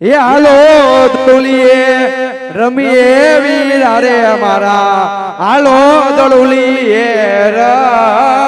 એ હાલો દોલીએ રમીએ વીરા રે અમારા. હાલો દોલીએ રમીએ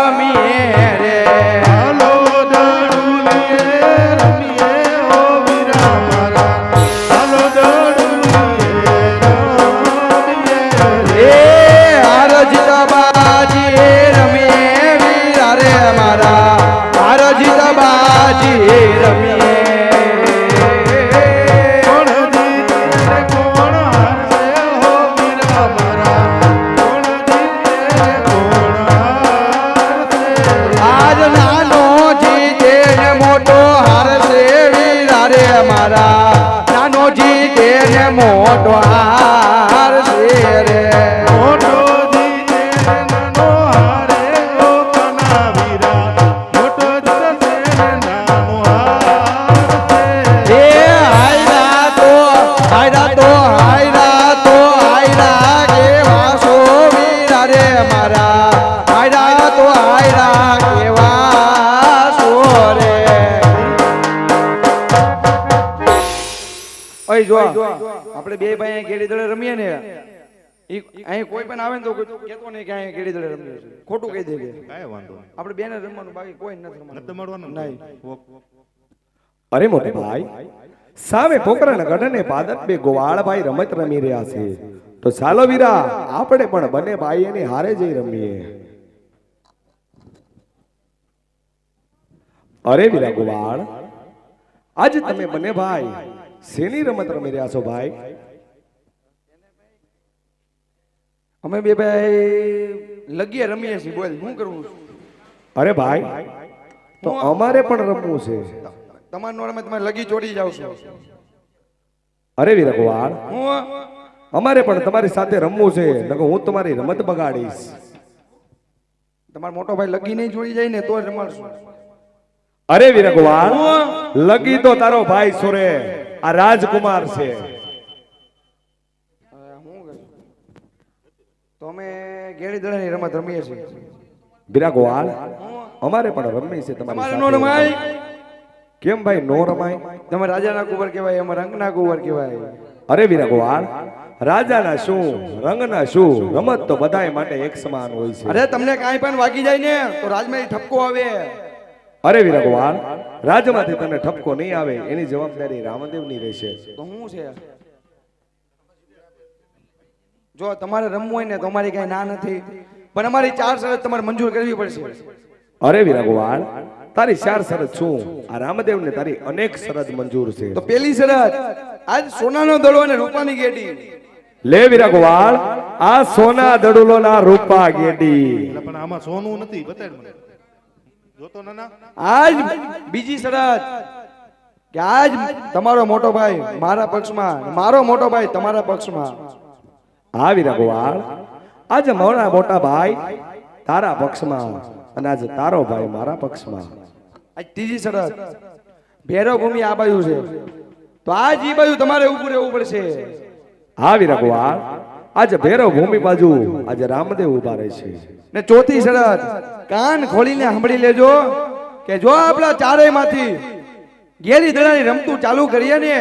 મોટો મોટો હારે મોટો વીરા. રે ઓય જો આપણે બે ભાઈ અહીં ગેડી દળે રમીએ ને. ઈ અહીં કોઈ પણ આવે ને તો કેતો નહીં કે અહીં ગેડી દળે રમીએ ખોટું કહી દે કે. કાંઈ વાંધો આપણે બેને રમવાનું બાકી કોઈ નથી રમવાનું. નહીં. અરે મોટે ભાઈ સામે પોકરાના ગઢને પાદર બે ગોવાળભાઈ રમત રમી રહ્યા છે. તો ચાલો વીરા આપણે પણ બંને ભાઈ એની હારે જઈ રમીએ. અરે વીરા ગોવાળ આજે તમે બંને ભાઈ શેની રમત રમી રહ્યા છો ભાઈ? અમે બે ભાઈ લગીએ રમીએ છીએ બોલ શું કરવું અરે ભાઈ તો અમારે પણ રમવું છે. તમારા નોળમાં તમે લગી જોડી જાવ છો. અરે વીરા ગોવાળ હું અમારે પણ તમારી સાથે રમવું છે નકો હું તમારી રમત બગાડીશ. તમારો મોટો ભાઈ લગી નહીં જોડી જાય ને તો રમાડશું. અરે વીરગોવાળ લગી તો તારો ભાઈ સુરે આ રાજકુમાર છે હવે શું કરું? તો ગેડી દડાની રમત રમીએ છીએ. વીરગોવાળ અમારે પણ રમી છે તમારે નો રમાય. કેમ ભાઈ નો રમાય? તમે રાજાના કુંવર કહેવાય અમે રંગના કુંવર કહેવાય. અરે વીરગોવાળ રાજાના શું રંગના શું? રમત તો બધાય માટે એક સમાન હોય છે. અરે તમને કાંઈ પણ વાગી જાય ને તો રાજમાં ઠપકો આવે. અરે વિરાગવાળ રાજમાંથી તને ઠપકો નહીં આવે એની જવાબદારી રામદેવની રહેશે. તો શું છે? જો તમારે રમવું હોય ને તો અમારી કઈ ના નથી. પણ અમારી ચાર શરત તમારે મંજૂર કરવી પડશે. અરે વિરાગવાળ તારી ચાર શરત શું? આ રામદેવને તારી અનેક શરત મંજૂર છે. તો પેલી શરત આજ સોનાનો દડો અને રૂપાની ગેડી. લે વિરાગવાળ આ સોના દડુલો ના રૂપા ગેડી. પણ આમાં સોનું નથી બતાડ મને. જોતો ના ના આજ બીજી શરત કે આજ તમારો મોટો ભાઈ મારા પક્ષમાં મારો મોટો ભાઈ તમારા પક્ષમાં. હા વીરગોવાળ આજે મારા મોટા ભાઈ તારા પક્ષમાં અને આજે તારો ભાઈ મારા પક્ષમાં. આજ ત્રીજી શરત. ભેરો ભૂમિ આ બાજુ છે. તો આજ ઈ બાજુ તમારે ઉભું રહેવું પડશે. હા વીરગોવાળ આજે ભેરો ભૂમિ બાજુ આજે રામદેવ ઊભા રહે છે. ને ચોથી શરત કાન ખોલીને સાંભળી લેજો કે જો આપણા ચારેયમાંથી ગેરી દડાની રમતું ચાલુ કરીએ ને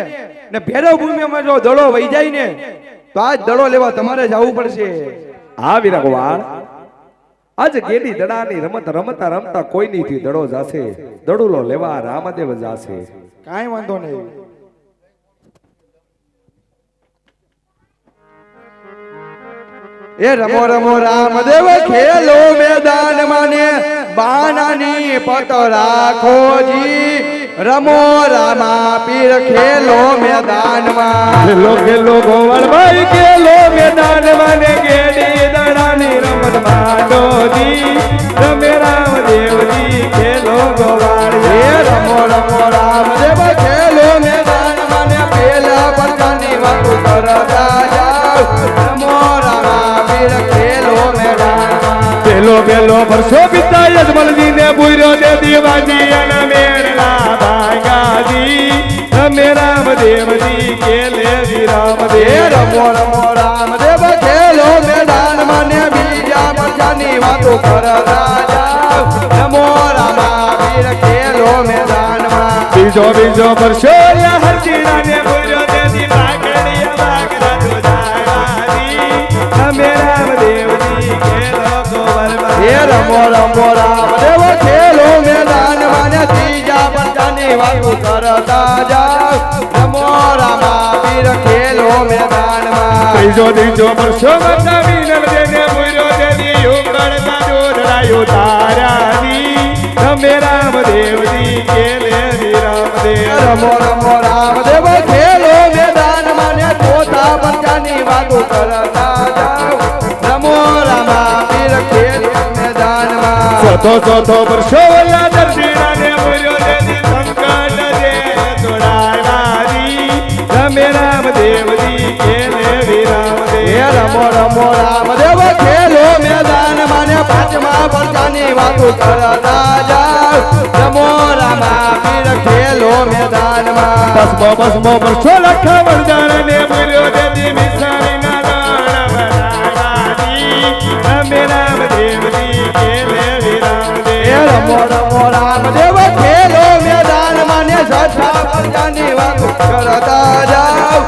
ને ભૈરવ ભૂમિમાં જો દડો વહી જાય ને તો આજ દડો લેવા તમારે જવું પડશે. હા વીરગોવાળ આજે ગેડી દડાની રમત રમતા રમતા કોઈનીથી દડો જાશે? દડુલો લેવા રામદેવ જાશે. કાંઈ વાંધો નહીં. એ રમો રમો રામદેવ ખેલો મેદાન માને. બાનાની પટ રાખો જી. રમો રામા પીર ખેલો મેદાનમાં. ખેલો ખેલો ગોવાળ ભાઈ ખેલો મેદાન માને ગેડી દડાની રમત માંડોજી રમે રામદેવજી ખેલો ગોવાળ હે રમો રમો રામદેવ ખેલો મેદાન માને પેલા પડકાની વાતો કરતા જાઓ. રમો રામા પીર ખેલો મેદાનમાં પેલો વર્ષો પિતા યજમલજી ને બુર્યો ને દેવાજી અને મેરા ભાગાજી અમે રામદેવજી વી રામદેવ રમો રમો રામદેવ ખેલો મેદાન માને બીજા મજાની વાતો કર રાજા. રમો રામા વીર ખેલો મેદાનમાં માં. બીજો વર્ષો હરજીડા ને બોલ્યો હે રમો રમો રામદેવ ખેલો મેદાન માને ત્રીજા પંચાની વાતો કરતા જાઓ રમો રામા વીર ખેલો મેદાનમાં ત્રીજો ત્રીજો વર્ષો બધા વિનલ દેને બોલ્યો તેથી ઉંગળતા જોડરાયો તારાની તમે રામદેવજી ખેલે રામદેવ. રમો રમો, રામદેવ ખેલો મેદાન, માને ચોથા પંચાની વાતો કરતા જાઓ. રમો રામા મેદાનમાં ચોથો ચોથો વર્ષો દર્શિણાને બોલ્યો સંકટ રામદેવજી ખેલે વિરામદેવ રમો રમો રામદેવ ખેલો મેદાન માને પાંચમા પંચાની વાતો કરતા રમો રામા ખેલો મેદાનમાં. બસમો બસમો વર્ષો લખા વરદાનને બોલ્યો તેથી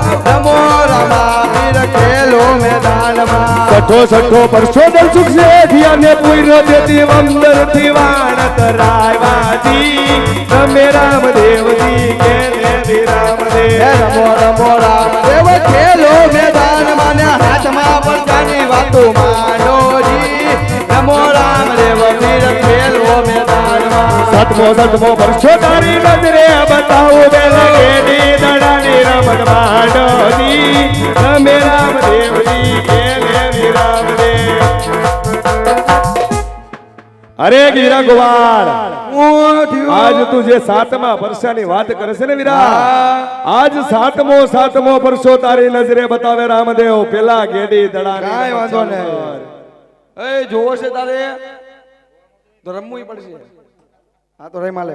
જાઓ રમો મેદાનમાં સઠો પરસો પરસોદલ સુખ છે ધ્યાને પૂર્યો તેથી વંદરથી વાણત રમે રામ દેવજી કે રામ વિરામદેવ રમો રમો, રામદેવ, ખેલો મેદાન સતમો સતમો પરસો તારી નજરે બતાવો બેલગેની દડાની રમત માંડોની તમે રામદેવજી કે વિરામદેવ અરે ગીરા ગોવાળ આજ તું જે સાતમા વર્ષાની વાત કરે છે ને વિરા આજ સાતમો સાતમો વર્ષો તારી નજરે બતાવે રામદેવ પેલા ગેડી દડા કાંઈ વાંધો નહીં. એ જોવો છે તારે. તો રમવું પડશે. હા તો રહીમાં લે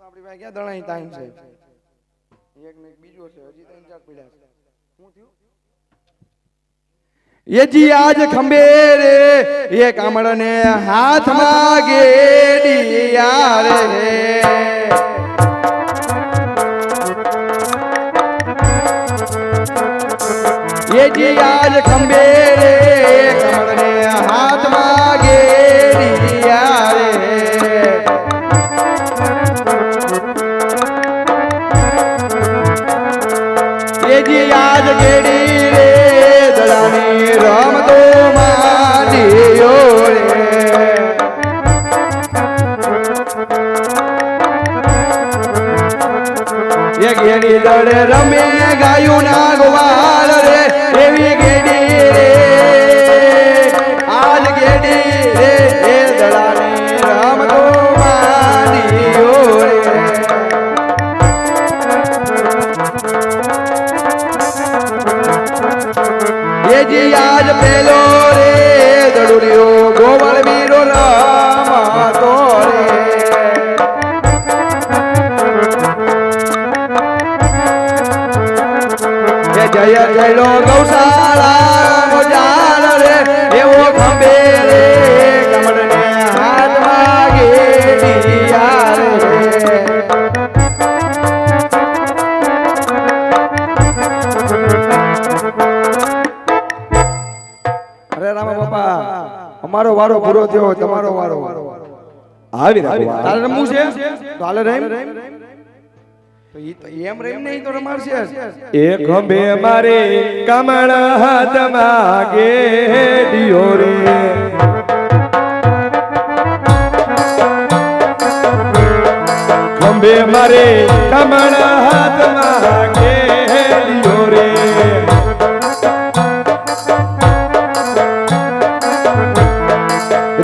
આપણી પાસે ક્યાં દણાઈ ટાઈમ છે? એક ને એક બીજો છે હજી ત્રણ ચાર પીડા છે. શું થયું? એજી આજ ખંભે રે એ કામળને હાથમાં ગેડિયા રે. એજી આજ ખંભે રે કમળને હાથમાં ગેડિયા રે એજી આજ ગેડી રે દડાની રમતો માંડીયો રે. એ ગેડી દડે રમે ગાયું ના જય જયલો ગૌશાળા જાણ રે એવો ખંભે રે કમળને અરે રામા બાપા અમારો વારો પૂરો થયો તમારો વારો. આવી રહ્યો તારે રમવું છે? તો હાલે રહીમ તો ઈ તો એમ રહીમ નહીં તો રમાડશે એ ખંભે મારે કમળ હાથમાં ગેડિયો રે ખંભે મારે કમળ હાથમાં ગેડિયો રે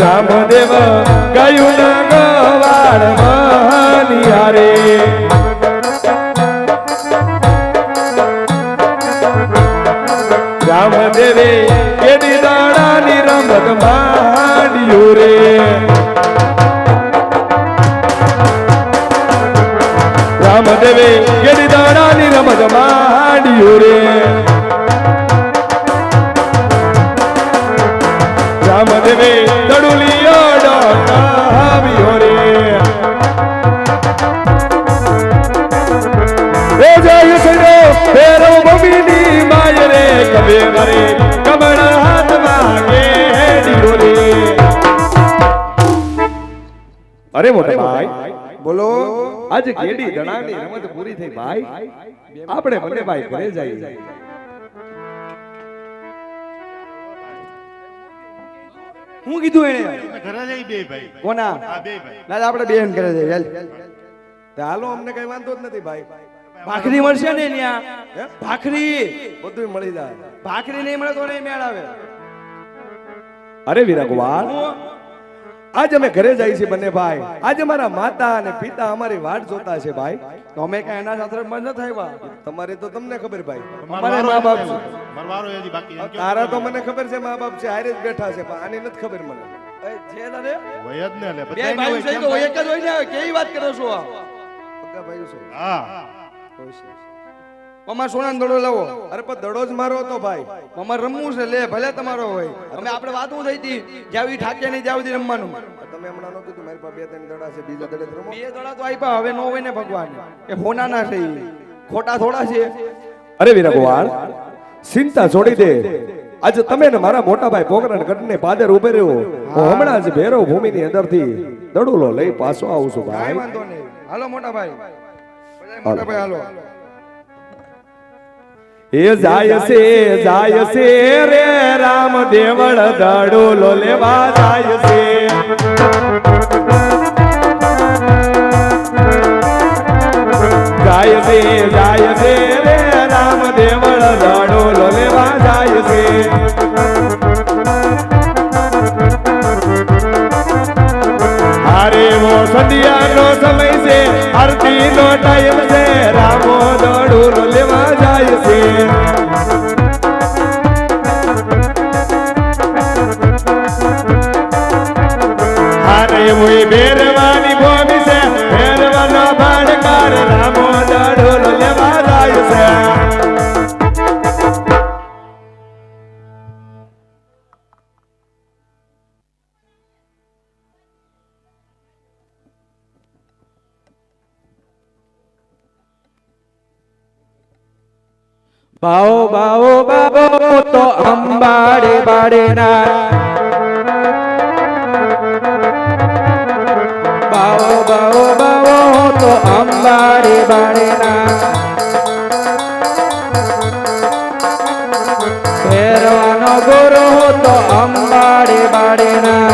રામદેવ ગયું ના ગવાડ માંડ્યું રે રામદેવે ગેડીદાડાની રમત માંડ્યું રે રામદેવે દડુલિયો ડોકાવ્યો રે એ જય શ્રી ફેરો ભમીની માય રે કવે મરે અરે મોટા ભાઈ બોલો. આજે ગેડી દણાની રમત પૂરી થઈ ભાઈ. આપણે બંને ભાઈ ઘરે જઈએ. હું કીધું એને? ઘરે જઈ બે ભાઈ. કોના? આ બે ભાઈ. ના આપણે બેન કરે છે હેલ. તો હાલો અમને કઈ વાંધો જ નથી ભાઈ. ભાખરી મળશે ને ત્યાં ભાખરી? બધું મળી જાય. ભાખરી નહીં મળે તો નહીં મેળ આવે. અરે વીરા ગોવાળ આજ અમે ઘરે જઈએ છીએ બંને ભાઈ. આજ અમારા માતા અને પિતા અમારી વાટ જોતા છે ભાઈ. તો અમે કઈ એના સાથે બંધ ન થાય તમારે તો તમને ખબર ભાઈ. અમારે મા બાપ છે. તારા તો મને ખબર છે મા બાપ છે હારે જ બેઠા છે પણ આની નથી ખબર મને. વાત કરો છો આ? ભાઈ છે. હા. મમ્મા સોના દડો લાવો. અરે પણ દડો જ મારો હતો ભાઈ. મમ્મા રમવું છે લે ભલે તમારો હોય. અમે આપણે વાતું થઈ હતી જાવી ઠાકે નહીં સુધી રમવાનું. તમે હમણાં નો કીધું મારી પાસે બે ત્રણ દડા છે બીજા દડે રમો. બે દડા તો આપ્યા હવે નો હોય ને ભગવાન. એ ફોનાના છે. ખોટા થોડા છે. અરે વીરા ભગવાન ચિંતા છોડી દે. આજે તમે ને મારા મોટા ભાઈ પોકરણ ગઢને પાદર ઉભે રહ્યો. હું હમણાં જ ભેરવ ભૂમિની અંદરથી દડુલો લઈ પાછો આવું છું ભાઈ. વાંધો નહીં. હાલો મોટા ભાઈ. મોટા ભાઈ હાલો. એ જાય છે જાય છે રે રામ દેવળ દડોલો લેવા જાય છે જાય છે જાય છે રે રામ દેવળ દડોલો લેવા જાય છે અરે વો સંધ્યાનો સમય છે, આરતીનો ટાઈમ છે, રામો બેરવાની ભૂમિ છે. બેરવાનો ભાણકાર રામો દડુલો લેવા જાય છે. બાઓ બાઓ અંબાડે બાડે ના.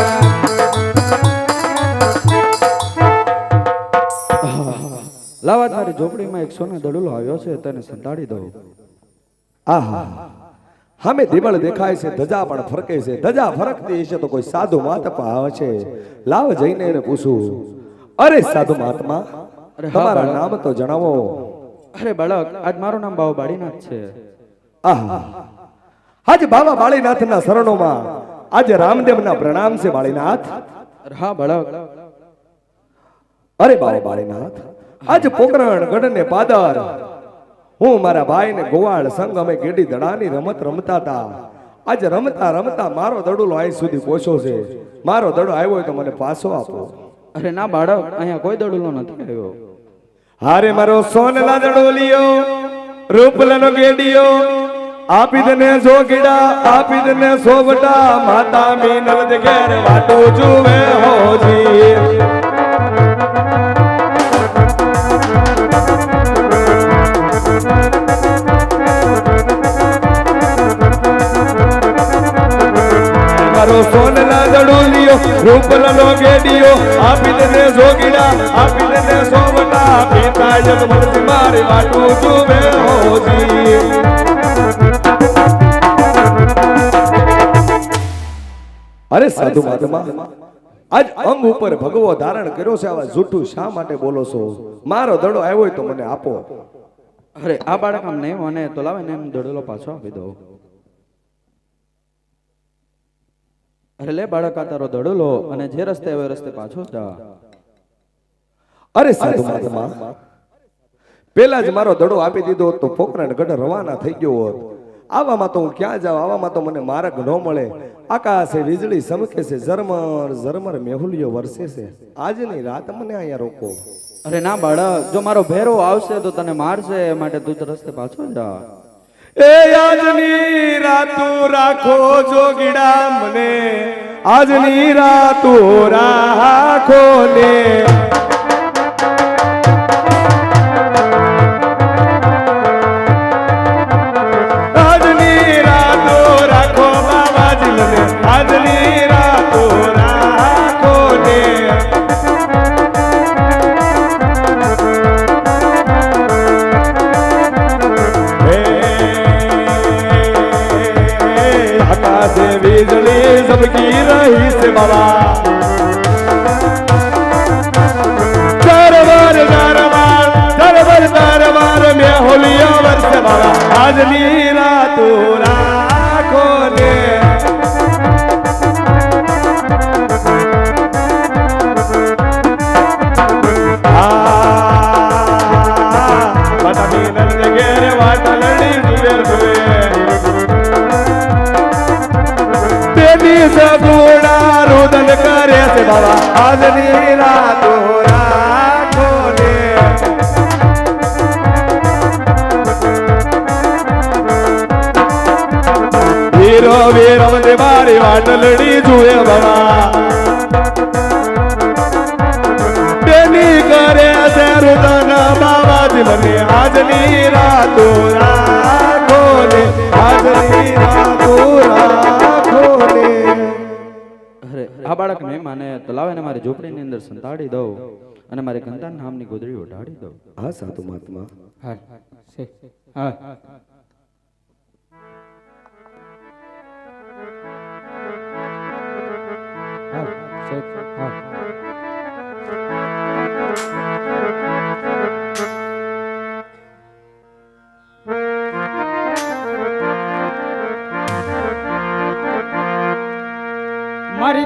લાવા તારી ઝોપડીમાં એક સોના દડુલો આવ્યો છે તને સંતાડી દઉં. આહા. હામે દિવાળ દેખાય છે ધજા પણ ફરકે છે. ધજા ફરકતી છે તો કોઈ સાધુ મહાત્મા આવે છે. લાવ જઈને એને પૂછું. અરે સાધુ મહાત્મા તમારા નામ તો જણાવો. અરે બાળક આજ મારું નામ બાવ બાળીનાથ છે. આહા. આજે બાબા બાળીનાથના શરણોમાં આજે રામદેવના પ્રણામ છે બાળીનાથ. હા બાળક. અરે બાબા બાળીનાથ આજે પોકરણ ગઢ ને પાદર. હું મારા ભાઈ ને ગોવાળ સંગ અમે ગેડી દડાની રમત રમતા હતા આજે રમતા રમતા મારો દડુલો અહીં સુધી પહોંચ્યો છે. મારો દડો આવ્યો હોય તો મને પાછો આપો. અરે ના બાળક અહીંયા કોઈ દડુલો નથી આવ્યો. હારે મારો સોનલા દડોલિયો રૂપલનો ગેડિયો આપી દને જોગીડા આપી દને સોવટા માતા મીનલ દે ઘેર વાટું જુએ હોજી મારો સોનલા દડોલિયો રૂપલનો ગેડિયો આપી દને જોગીડા આપી દને સોવટા પિતા મરજી મારી વાટો જુવે હોજી અરે સાધુ મહાત્મા આજ અંગ ઉપર ભગવો ધારણ કર્યો છે આવા જૂઠું શા માટે બોલો છો? મારો દડો આવ્યો હોય તો મને આપો. અરે આ બાળક આમ નહીં મને તો લાવે ને એમ દડેલો પાછો આપી દો અરે લે બાળક આ તારો દડેલો અને જે રસ્તે આવ્યો રસ્તે પાછો જા. અરે સાધુ મહાત્મા પેલા જ મારો દડો આપી દીધો તો પોકરણ ગઢ રવાના થઈ ગયો હોત. આવામાં તો હું ક્યાં જાઉં? આવામાં તો મને માર્ગ ન મળે. આકાશે વીજળી સમકે છે ઝરમર ઝરમર મેહુલિયો વરસે છે. આજની રાત મને અહીંયા રોકો. અરે ના બાળક જો મારો ભેરો આવશે તો તને મારશે એ માટે તું રસ્તે પાછો જા એ આજની રાતું રાખો જોગીડા મને. આજની રાતુ રાખો ને. બાબા દરબાર દરબાર દરબાર દરબાર મેં હોલિયા વર્ષ બાબા આજની રાતું કરે છે બાબા. આજની રાતો રાખો ને. વીરો, વીર ને મારી વાટલડી જુએ બાબા. તેની કરે છે રુદન બાબાજી મને આજની રાતો રાખો ને. આજની રાતો રાખો અરે આ તો માને તલાવે મારી ઝૂંપડીની અંદર સંતાડી દઉં અને મારી કંતાન નામની ગોદડી ઓઢાડી દઉં. હા સાધુ મહાત્મા. હા છે.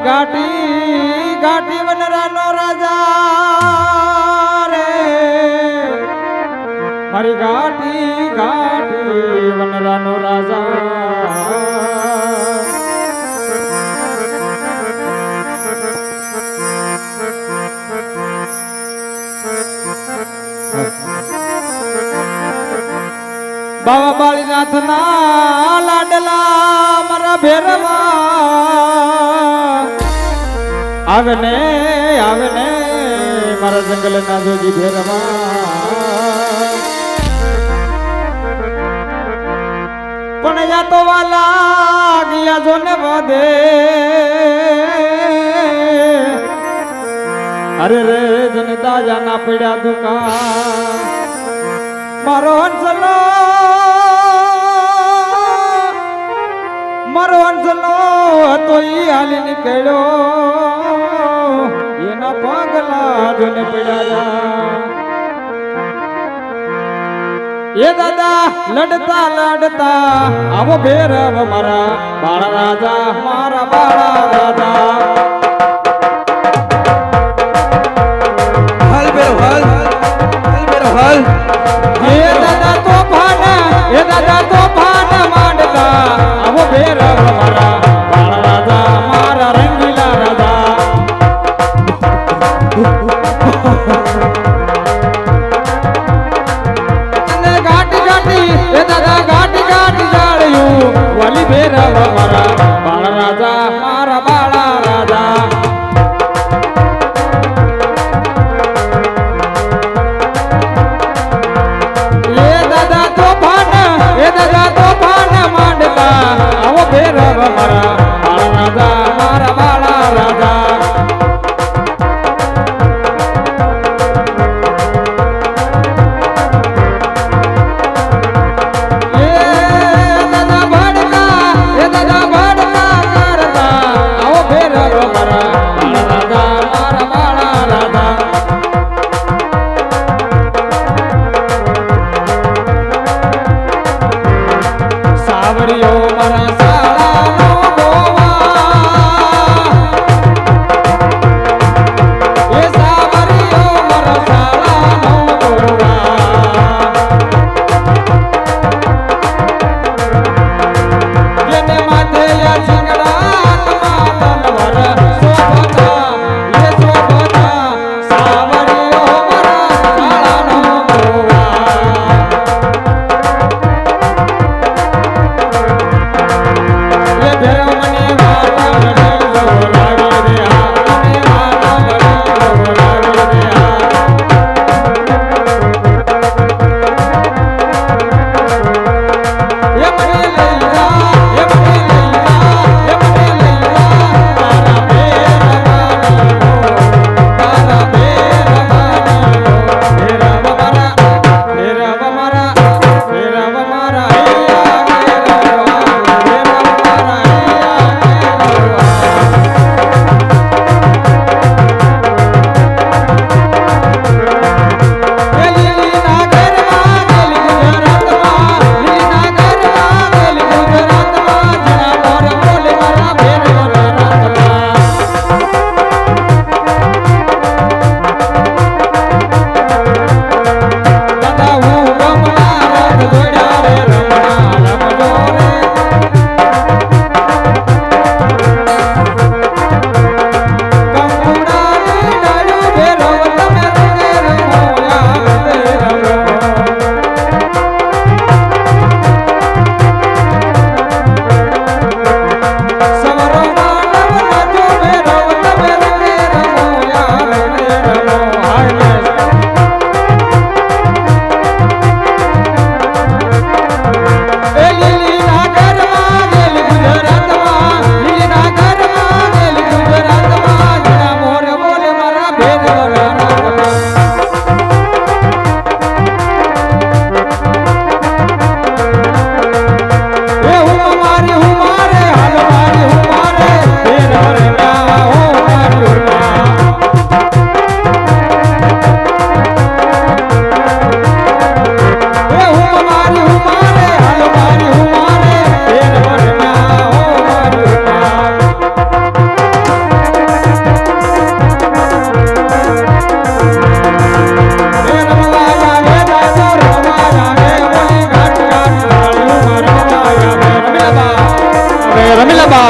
ઘાટી ગાટી વનરાનો રાજા રે. મારી ઘાટી ઘાટી વનરાનો રાજા બાબા બાળીનાથ ના લાડલા મારા ભેરવા આવે ને આવે ને મારા જંગલ નાદોજી ભેરવા. પણ યા તો વાલા ગયા જો ને વધે અરે રે, જન દાજા ના પડ્યા દુકાન. મારો હંસલો મારો હંસલો હતો ઈ હાલી નીકળ્યો જોને પડ્યા એ દાદા લડતા લડતા આવો ભેરવ મારા બાળ રાજા મારા બાળ રાજા. હાલ બેરો હાલ. હાલ બેરો હાલ. એ દાદા તો ભાન એ દાદા તો ભાન માંડતા. આવો ભેરવ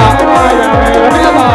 માયા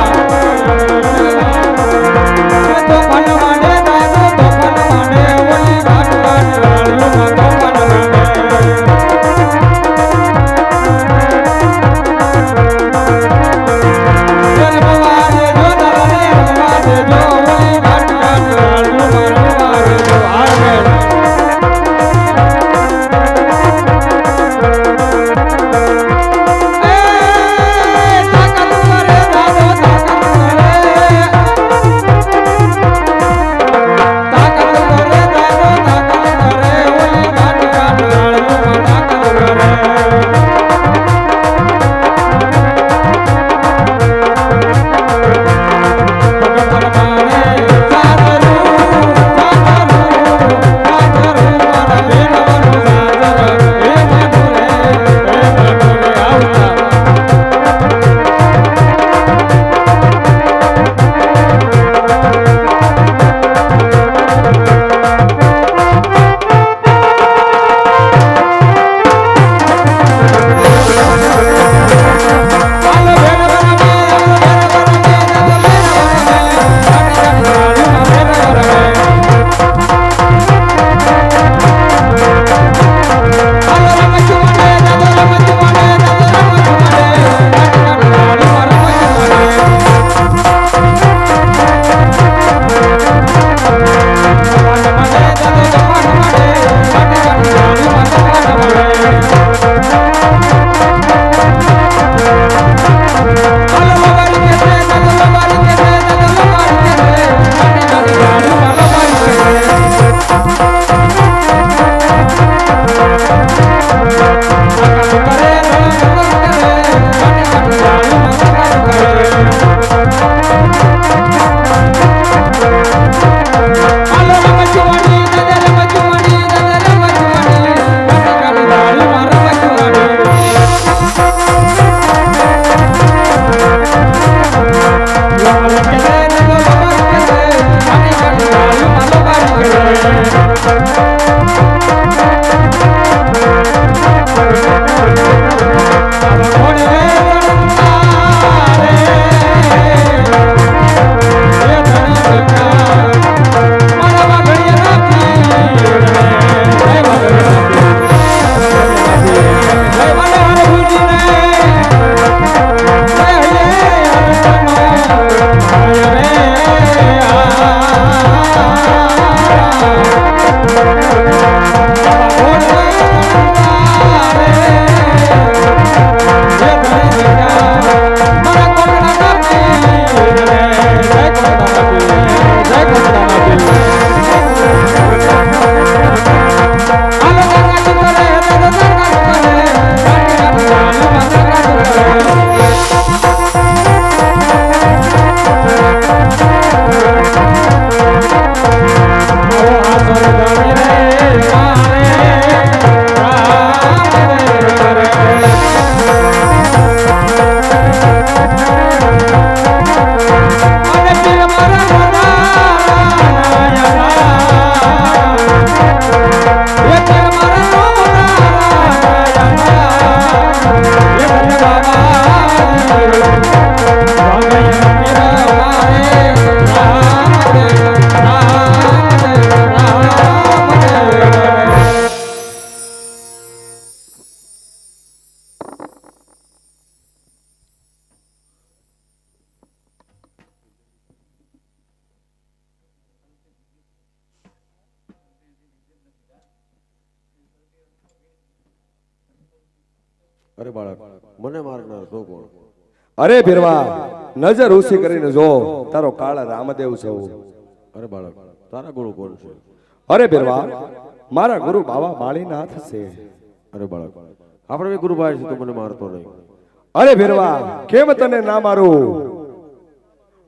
અરે ભીરવા નજર ઉસી કરીને જો તારો કાળ રામદેવ છે અરે બાળક તારા ગુરુ કોણ છે? અરે ભીરવા મારા ગુરુ બાવા બાળીનાથ છે. અરે બાળક આપણે બી ગુરુભાઈ છે તો મને મારતો નહીં. અરે ભીરવા કેમ તને ના મારું?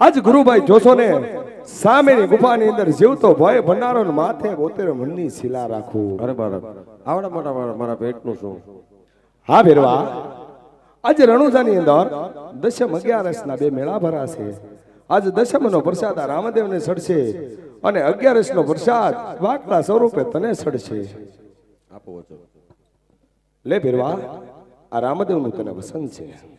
આજ ગુરુભાઈ જોશો ને સામેની ગુફાની અંદર જીવતો ભય ભંડારો માથે બોતેર મનની શિલા રાખું. અરે બાળક આવડા મોટા મારા મારા પેટનું શું? હા ભીરવા આજે રણુજાની અંદર દશમ અગિયારસ ના બે મેળા ભરાશે. આજે દશમ નો પ્રસાદ આ રામદેવને સડશે અને અગિયારસ નો પ્રસાદ વાકડા સ્વરૂપે તને સડશે. આપો લે ભેરવા, આ રામદેવનું તને વસન છે.